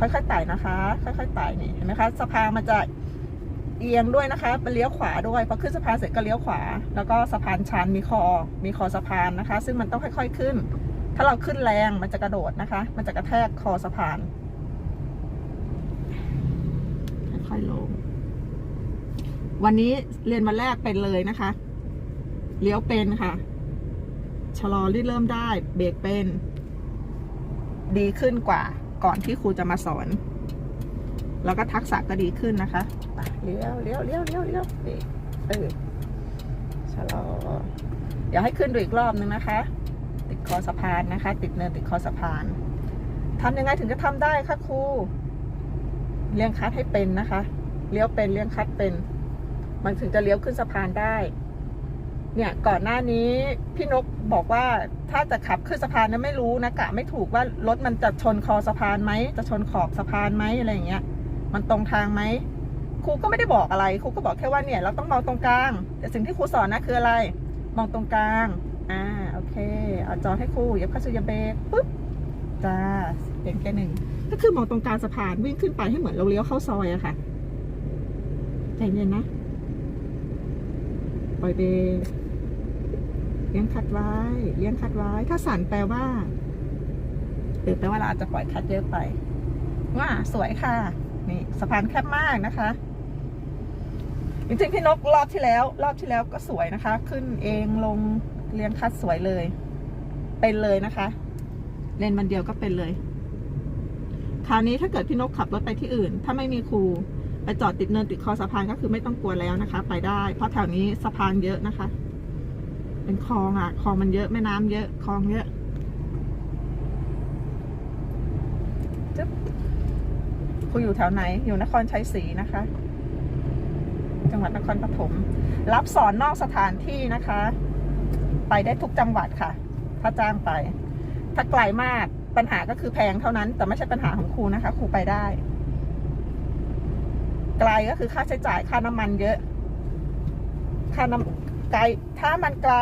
ค่อยๆไต่นะคะ ค่อยๆไต่นี่เห็นไหมคะสะพานมันจะเอียงด้วยนะคะไปเลี้ยวขวาด้วยพอขึ้นสะพานเสร็จก็เลี้ยวขวา แล้วก็สะพานชันมีคอ มีคอสะพานนะคะ ซึ่งมันต้องค่อย ๆขึ้น ถ้าเราขึ้นแรงมันจะกระโดดนะคะ มันจะกระแทกคอสะพาน ค่อยๆลง วันนี้เรียนวันแรกเป็นเลยนะคะ เลี้ยวเป็นค่ะชะลอเริ่มได้เบรกเป็น ดีขึ้นกว่า ก่อนที่ครูจะมาสอน แล้วก็ทักษะก็ดีขึ้นนะคะเลี้ยวเลี้ยวเลี้ยวเลี้ยวเลี้ยวเบรกเออชะลอเดี๋ยวให้ขึ้นดูอีกรอบนึงนะคะ ติดคอสะพานนะคะ ติดเนินติดคอสะพานทำยังไงถึงจะทำได้คะครูเลี้ยงคัดให้เป็นนะคะ เลี้ยวเป็นเลี้ยงคัดเป็น มันถึงจะเลี้ยวขึ้นสะพานได้ เนี่ยก่อนหน้านี้พี่นกบอกว่าถ้าจะขับขึ้นสะพานนะไม่รู้นะกะไม่ถูกว่ารถมันจะชนคอสะพานไหมจะชนขอบสะพานไหมอะไรอย่างเงี้ย มันตรงทางไหมครูก็ไม่ได้บอกอะไรครูก็บอกแค่ว่าเนี่ยเราต้องมองตรงกลาง แต่สิ่งที่ครูสอนนะคืออะไร มองตรงกลางอ่าโอเคเอาจอให้ครูเยับข้าสู่ยาเบรกปุ๊บจ้าเพียงแค่หนึ่งก็คือมองตรงกลางสะพานวิ่งขึ้นไปให้เหมือนเราเลี้ยวเข้าซอยอะค่ะใจเย็นนะปล่อยเบรก เลี้ยงคัดไว้ เลี้ยงคัดไว้ ถ้าสั่นแปลว่าหรือแปลว่าเราอาจจะปล่อยคัดเยอะไป ว่าสวยค่ะ นี่สะพานแคบมากนะคะจริงๆพี่นกรอบที่แล้ว รอบที่แล้วก็สวยนะคะ ขึ้นเองลงเลี้ยงคัดสวยเลย เป็นเลยนะคะเรียนวันเดียวก็เป็นเลย คราวนี้ถ้าเกิดพี่นกขับรถไปที่อื่น ถ้าไม่มีครูไปจอดติดเนินติดคอสะพานก็คือไม่ต้องกลัวแล้วนะคะ ไปได้ เพราะแถวนี้สะพานเยอะนะคะ เป็นคลองอะคลองมันเยอะแม่น้ำเยอะคลองเยอะจึ๊บครูอยู่แถวไหน อยู่นครชัยศรีนะคะ จังหวัดนครปฐมรับสอนนอกสถานที่นะคะ ไปได้ทุกจังหวัดค่ะ ถ้าจ้างไป ถ้าไกลมากปัญหาก็คือแพงเท่านั้น แต่ไม่ใช่ปัญหาของครูนะคะครูไปได้ ไกลก็คือค่าใช้จ่ายค่าน้ำมันเยอะ ค่าน้ำ ไกลถ้ามันไกล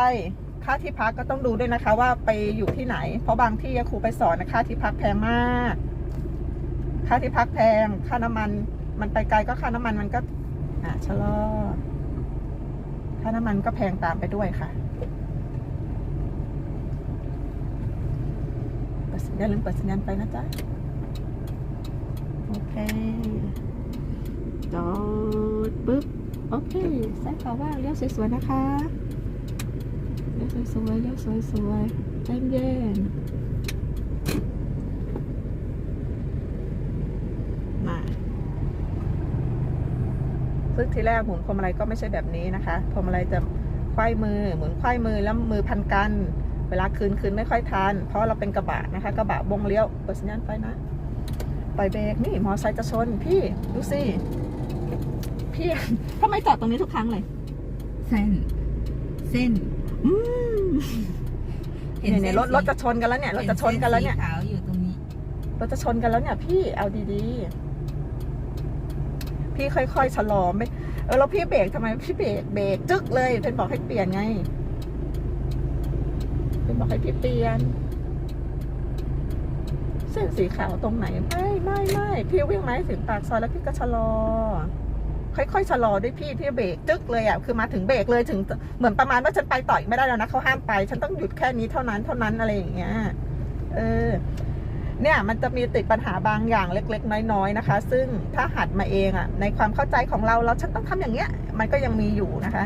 ค่าที่พักก็ต้องดูด้วยนะคะ ว่าไปอยู่ที่ไหน เพราะบางที่ครูไปสอนนะค่าที่พักแพงมาก ค่าที่พักแพง ค่าน้ำมัน มันไปไกลก็ค่าน้ำมันมันก็อะชะลอค่าน้ำมันก็แพงตามไปด้วยค่ะเปิดสัญญาณลืมเปิดสัญญาณไปนะจ๊ะโอเคจอดปึ๊บ โอเคแซงขวาว่างเลี้ยวสวยๆนะคะเลี้ยวสวยๆเลี้ยวสวยๆใจเย็นมาซึ่งทีแรกหมุนพวงมาลัยก็ไม่ใช่แบบนี้นะคะพวงมาลัยจะไขว้มือหมุนไขว้มือแล้วมือพันกัน เวลาคืนคืนไม่ค่อยทันเพราะเราเป็นกระบะนะคะ กระบะบงเลี้ยวเปิดสัญญาณไฟนะปล่อยเบรกนี่มอไซค์จะชนพี่ดูสิ พี่ทำไมจอดตรงนี้ทุกครั้งเลย เส้น เส้นอืมเนี่ยเนี่ยรถรถจะชนกันแล้วเนี่ยรถจะชนกันแล้วเนี่ยห็ส้สีขาวอยู่ตรงนี้รถจะชนกันแล้วเนี่ย พี่เอาดีๆ พี่ค่อยๆชะลอไม่เออแล้วพี่เบรกทำไมพี่เบรกเบรกจึ๊กเลยเป็นบอกให้เปลี่ยนไงเป็นบอกให้พี่เปลี่ยนเส้นสีขาวตรงไหน ไม่ไม่ไม่พี่วิ่งมาให้ถึงปากซอยแล้วพี่ก็ชะลอ ค่อยๆชะลอด้วยพี่พี่เบรกจึ๊กเลยอะคือมาถึงเบรกเลยถึงเหมือนประมาณว่าฉันไปต่อยไม่ได้แล้วนะเขาห้ามไป ฉันต้องหยุดแค่นี้เท่านั้นเท่านั้นอะไรอย่างเงี้ยเออเนี่ยมันจะมีติดปัญหาบางอย่างเล็ก ๆ น้อยๆนะคะ ซึ่งถ้าหัดมาเองอะ่ะในความเข้าใจของเราเราฉันต้องทำอย่างเงี้ย มันก็ยังมีอยู่นะคะ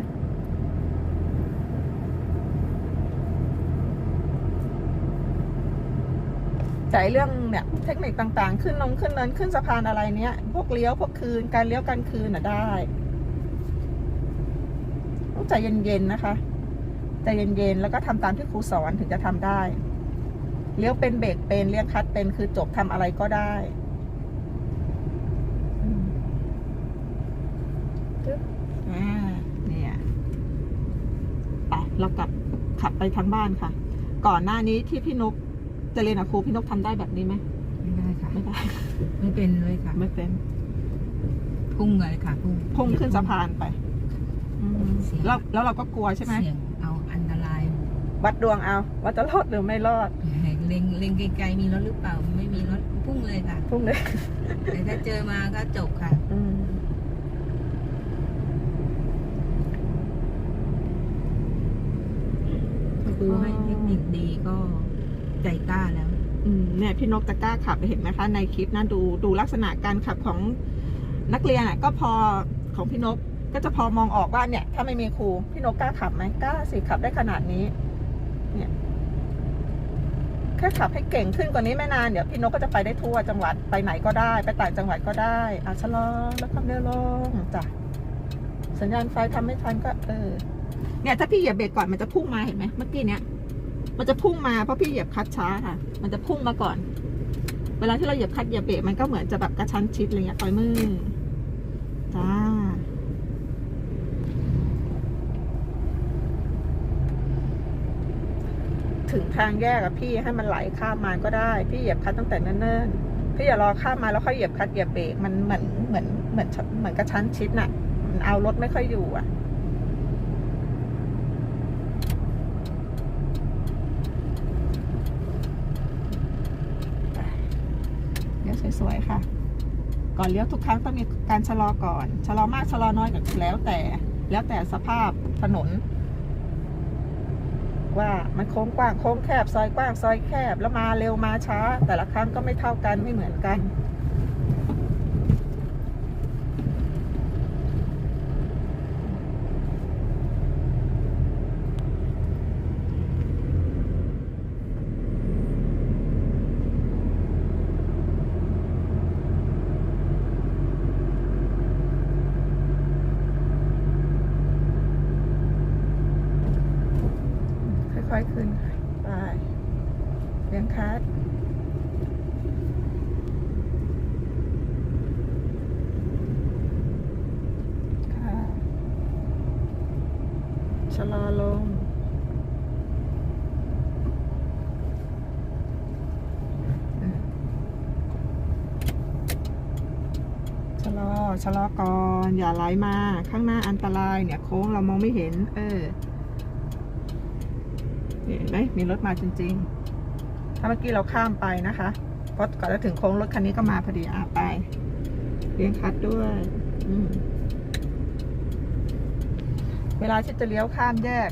แต่เรื่องเนี่ยเทคนิคต่างๆ ขึ้นลงขึ้นเนินขึ้นสะพานอะไรเนี้ย พวกเลี้ยวพวกคืนการเลี้ยวการคืนน่ะได้ต้องใจเย็นๆนะคะใจเย็นๆแล้วก็ทำตามที่ครูสอนถึงจะทำได้ เลี้ยวเป็นเบรกเป็นเลี้ยงคัดเป็นคือจบทำอะไรก็ได้อืมจึ๊บอ่าเนี่ยไปเรากลับขับไปทางบ้านค่ะ ก่อนหน้านี้ที่พี่นก จะเรียนกับครูพี่นกทำได้แบบนี้ไหมไม่ได้ค่ะ ไม่ได้ไม่เป็นเลยค่ะ ไม่เป็นพุ่งเลยค่ะพุ่งพุ่งขึ้นสะพานไปอืมเสียงแล้วแล้วเราก็กลัวใช่ไหมเสี่ยงเอาอันตรายวัดดวงเอาว่าจะรอดหรือไม่รอดเล็งเล็งไกลๆมีรถหรือเปล่า ไม่มีรถพุ่งเลยค่ะ พุ่งเลยแต่ถ้าเจอมาก็จบค่ะ อืมครูให้เทคนิคดีก็ ใจกล้าแล้ว อืมเนี่ยพี่นกตะกร้าขับเห็นไหมคะในคลิปนะดูดูลักษณะการขับของนักเรียนอะ ก็พอของพี่นกก็จะพอมองออกว่าเนี่ย ถ้าไม่มีครูพี่นกกล้าขับไหมกล้าสิขับได้ขนาดนี้ เนี่ยแค่ขับให้เก่งขึ้นกว่านี้ไม่นานเดี๋ยวพี่นกก็จะไปได้ทั่วจังหวัดไปไหนก็ได้ ไปต่างจังหวัดก็ได้อะชะลอแล้วความเร็วลงจ้ะสัญญาณไฟทำไม่ทันก็เออเนี่ยถ้าพี่เหยียบเบรกก่อนมันจะพุ่งมาเห็นไหมเมื่อกี้เนี้ย มันจะพุ่งมาเพราะพี่เหยียบคลัตช์ช้าค่ะ มันจะพุ่งมาก่อน เวลาที่เราเหยียบคลัตช์เหยียบเบรกมันก็เหมือนจะแบบกระชั้นชิดอะไรเงี้ยปล่อยมือจ้าถึงทางแยกอะพี่ให้มันไหลข้ามมาก็ได้ พี่เหยียบคลัตช์ตั้งแต่เนิ่นๆพี่อย่ารอข้ามมาแล้วค่อยเหยียบคลัตช์เหยียบเบรกมันเหมือนเหมือนเหมือนเหมือนกระชั้นชิดน่ะมันเอารถไม่ค่อยอยู่อะ เลี้ยว สวยๆค่ะ ก่อนเลี้ยวทุกครั้งต้องมีการชะลอก่อน ชะลอมากชะลอน้อยก็แล้วแต่ แล้วแต่สภาพถนน ว่ามันโค้งกว้างโค้งแคบ ซอยกว้างซอยแคบ แล้วมาเร็วมาช้า แต่ละครั้งก็ไม่เท่ากันไม่เหมือนกัน ค่อยๆขึ้นค่ะไปเลี้ยงคัดค่ะชะลอลงอืมชะลอ ชะลอก่อน อย่าไหลมา ข้างหน้าอันตรายเนี่ย โค้งเรามองไม่เห็น เออ เห็นไหมมีรถมาจริงๆ ถ้าเมื่อกี้เราข้ามไปนะคะเพราะก่อนจะถึงโค้งรถคันนี้ก็มาพอดีอะไปเลี้ยงคัดด้วยเวลาที่จะเลี้ยวข้ามแยก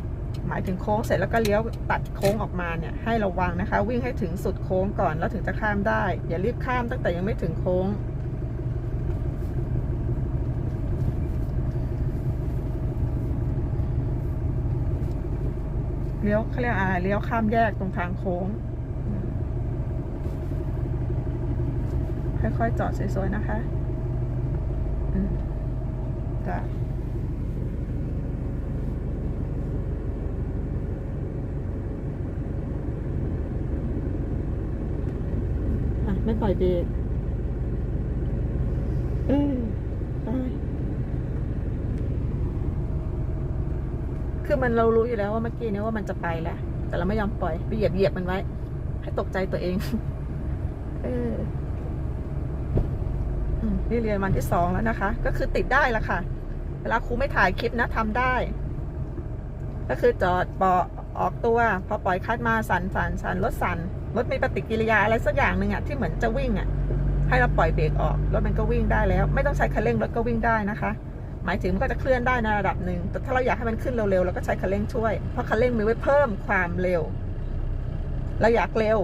หมายถึงโค้งเสร็จแล้วก็เลี้ยวตัดโค้งออกมาเนี่ยให้ระวังนะคะ วิ่งให้ถึงสุดโค้งก่อนแล้วถึงจะข้ามได้ อย่ารีบข้ามตั้งแต่ยังไม่ถึงโค้ง ลี้ยวเขาเรียกอะไรเลี้ยวข้ามแยกตรงทางโค้ง ค่อยๆจอดสวยๆนะคะอืมจ้ะอะไม่ปล่อยเบรกเออไป คือมันเรารู้อยู่แล้วว่าเมื่อกี้เนี้ว่ามันจะไปแล้ว แต่เราไม่ยอมปล่อยไปเหยียบเหยียบมันไว้ ให้ตกใจตัวเอง เออนี่เรียนวันที่สองแล้วนะคะ ก็คือติดได้ล้วค่ะ เวลาครูไม่ถ่ายคลิปนะทำได้ ก็คือจอดปอออกตัว พอปล่อยคัดมาสันสันสันรถสันรถมีปฏิกิริยาอะไรสักอย่างหนึ่งอะที่เหมือนจะวิ่งอะให้เราปล่อยเบรกออกรถมันก็วิ่งได้แล้ว ไม่ต้องใช้คันเร่งรถก็วิ่งได้นะคะ หมายถึงมันก็จะเคลื่อนได้ในระดับหนึ่งแต่ถ้าเราอยากให้มันขึ้นเร็วๆเราก็ใช้คันเร่งช่วย เพราะคันเร่งมีไว้เพิ่มความเร็ว เราอยากเร็ว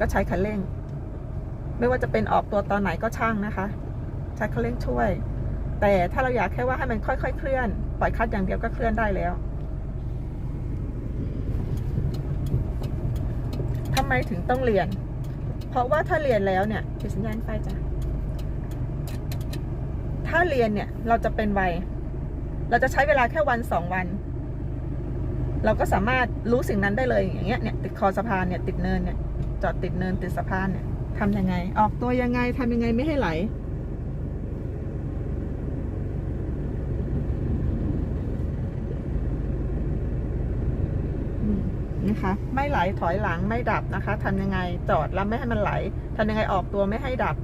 ก็ใช้คันเร่ง ไม่ว่าจะเป็นออกตัวตอนไหนก็ช่างนะคะ ใช้คันเร่งช่วย แต่ถ้าเราอยากแค่ว่าให้มันค่อยๆเคลื่อน ปล่อยคัดอย่างเดียวก็เคลื่อนได้แล้วทำไมถึงต้องเรียน เพราะว่าถ้าเรียนแล้วเนี่ยติดสัญญาณไฟจ้ะ ถ้าเรียนเนี่ยเราจะเป็นไว เราจะใช้เวลาแค่วันสองวัน เราก็สามารถรู้สิ่งนั้นได้เลยอย่างเงี้ยเนี่ยติดคอสะพานเนี่ยติดเนินเนี่ยจอดติดเนินติดสะพานเนี่ยทำยังไง ออกตัวยังไงทำยังไงไม่ให้ไหล นะคะ ไม่ไหลถอยหลังไม่ดับนะคะทำยังไงจอดแล้วไม่ให้มันไหลทำยังไงออกตัวไม่ให้ดับ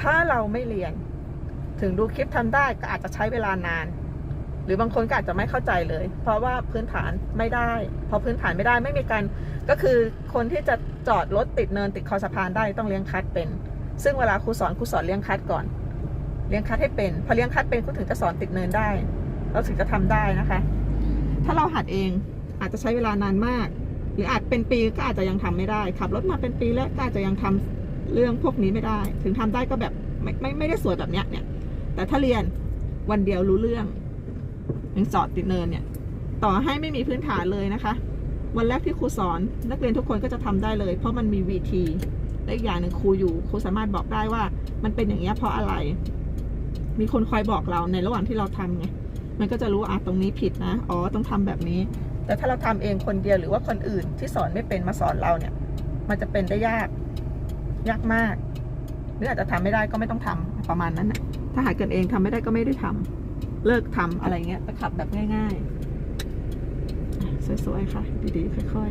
ถ้าเราไม่เรียน ถึงดูคลิปทำได้ก็อาจจะใช้เวลานาน หรือบางคนก็อาจจะไม่เข้าใจเลย เพราะว่าพื้นฐานไม่ได้ พอพื้นฐานไม่ได้ไม่มีการก็คือคนที่จะจอดรถติดเนินติดคอสะพานได้ต้องเลี้ยงคัดเป็น ซึ่งเวลาครูสอนครูสอนเลี้ยงคัดก่อน เลี้ยงคัดให้เป็น พอเลี้ยงคัดเป็นครูถึงจะสอนติดเนินได้ เราถึงจะทำได้นะคะ ถ้าเราหัดเองอาจจะใช้เวลานานมาก หรืออาจเป็นปีก็อาจจะยังทำไม่ได้ขับรถมาเป็นปีแล้วก็อาจจะยังทำ เรื่องพวกนี้ไม่ได้ ถึงทำได้ก็แบบไม่ไม่ไม่ได้สวยแบบเนี้ยเนี่ย แต่ถ้าเรียนวันเดียวรู้เรื่องยังจอดติดเนินเนี่ย ต่อให้ไม่มีพื้นฐานเลยนะคะ วันแรกที่ครูสอนนักเรียนทุกคนก็จะทำได้เลย เพราะมันมี VT และอีกอย่างหนึ่งครูอยู่ครูสามารถบอกได้ว่า มันเป็นอย่างนี้ยเพราะอะไร มีคนคอยบอกเราในระหว่างที่เราทำไงมันก็จะรู้อะตรงนี้ผิดนะอ๋อต้องทำแบบนี้ แต่ถ้าเราทำเองคนเดียวหรือว่าคนอื่นที่สอนไม่เป็นมาสอนเราเนี่ย มันจะเป็นได้ยาก ยากมาก หรืออาจจะทำไม่ได้ก็ไม่ต้องทำประมาณนั้นนะถ้าหากันเองทำไม่ได้ก็ไม่ได้ทำเลิกทำอะไรเงี้ยไปขับแบบง่ายๆอะสวยๆค่ะ ดีๆค่อย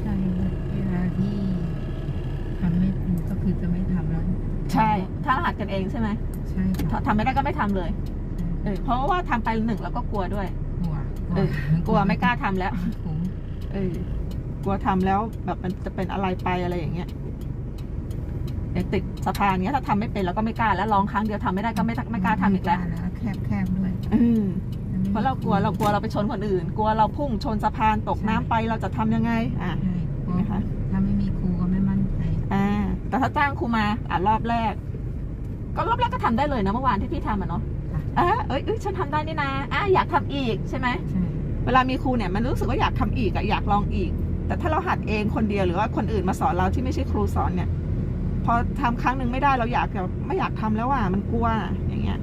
ใช่เวลาที่ทำไม่เป็นก็คือจะไม่ทำแล้วๆใช่ ถ้าหัดกันเองใช่ไหมใช่ค่ะทำไม่ได้ก็ไม่ทำเลย เออเพราะว่าทำไปหนึ่งแล้วก็กลัวด้วยกลัว เออกลัวไม่กล้าทำแล้วผมเออกลัวทำแล้วแบบมันจะเป็นอะไรไปอะไรอย่างเงี้ยอย่างติดสะพานเงี้ยถ้าทำไม่เป็นแล้วก็ไม่กล้าแล้วลองครั้งเดียวทำไม่ได้ก็ไม่ไม่กล้าทำอีกแล้วแคบแคบๆด้วยเออเพราะเรากลัวเรากลัวเราไปชนคนอื่น กลัวเราพุ่งชนสะพานตกน้ำไปเราจะทำยังไง อะใช่กลัวนะคะถ้าไม่มีครูก็ไม่มั่นใจอ่า แต่ถ้าจ้างครูมาอะรอบแรก ก็รอบแรกก็ทำได้เลยนะเมื่อวานที่พี่ทำอะเนาะค่ะอะเอ้ยเอ้ยฉันทำได้นี่นะอะอยากทำอีกใช่ไหมใช่ เวลามีครูเนี่ยมันรู้สึกว่าอยากทำอีกอะอยากลองอีก แต่ถ้าเราหัดเองคนเดียวหรือว่าคนอื่นมาสอนเราที่ไม่ใช่ครูสอนเนี่ย พอทำครั้งหนึ่งไม่ได้เราอยากจะไม่อยากทำแล้วอะมันกลัวอย่างเงี้ย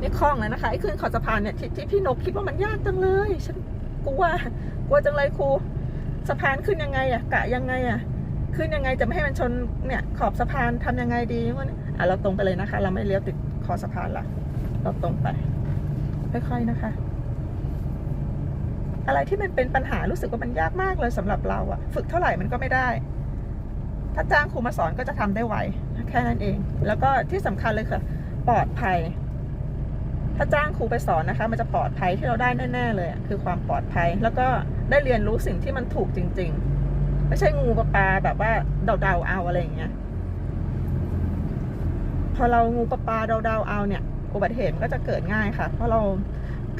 นี่คล่องเลยนะคะไอ้ขึ้นขอสะพานเนี่ยที่ที่พี่นกคิดว่ามันยากจังเลยฉันกลัวกลัวจังเลยครูสะพานขึ้นยังไงอะกะยังไงอะขึ้นยังไงจะไม่ให้มันชนเนี่ยขอบสะพานทำยังไงดีวะเนี่ยอะเราตรงไปเลยนะคะ เราไม่เลี้ยวติดคอสะพานละเราตรงไป ค่อยๆนะคะ อะไรที่มันเป็นปัญหารู้สึกว่ามันยากมากเลยสำหรับเราอะฝึกเท่าไหร่มันก็ไม่ได้ ถ้าจ้างครูมาสอนก็จะทำได้ไวแค่นั้นเอง แล้วก็ที่สำคัญเลยค่ะ ปลอดภัย ถ้าจ้างครูไปสอนนะคะ มันจะปลอดภัยที่เราได้แน่ ๆ เลยคือความปลอดภัย แล้วก็ได้เรียนรู้สิ่งที่มันถูกจริง ๆ ไม่ใช่งูปลาปลาแบบว่าเดาๆเอาอะไรอย่างเงี้ยพอเรางูปลาปลาเดาๆเอาเนี่ย อุบัติเหตุมันก็จะเกิดง่ายค่ะ เพราะเรา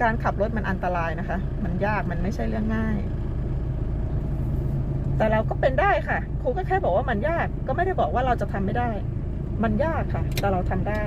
การขับรถมันอันตรายนะคะ มันยากมันไม่ใช่เรื่องง่าย แต่เราก็เป็นได้ค่ะ ครูก็แค่บอกว่ามันยาก ก็ไม่ได้บอกว่าเราจะทำไม่ได้ มันยากค่ะ แต่เราทำได้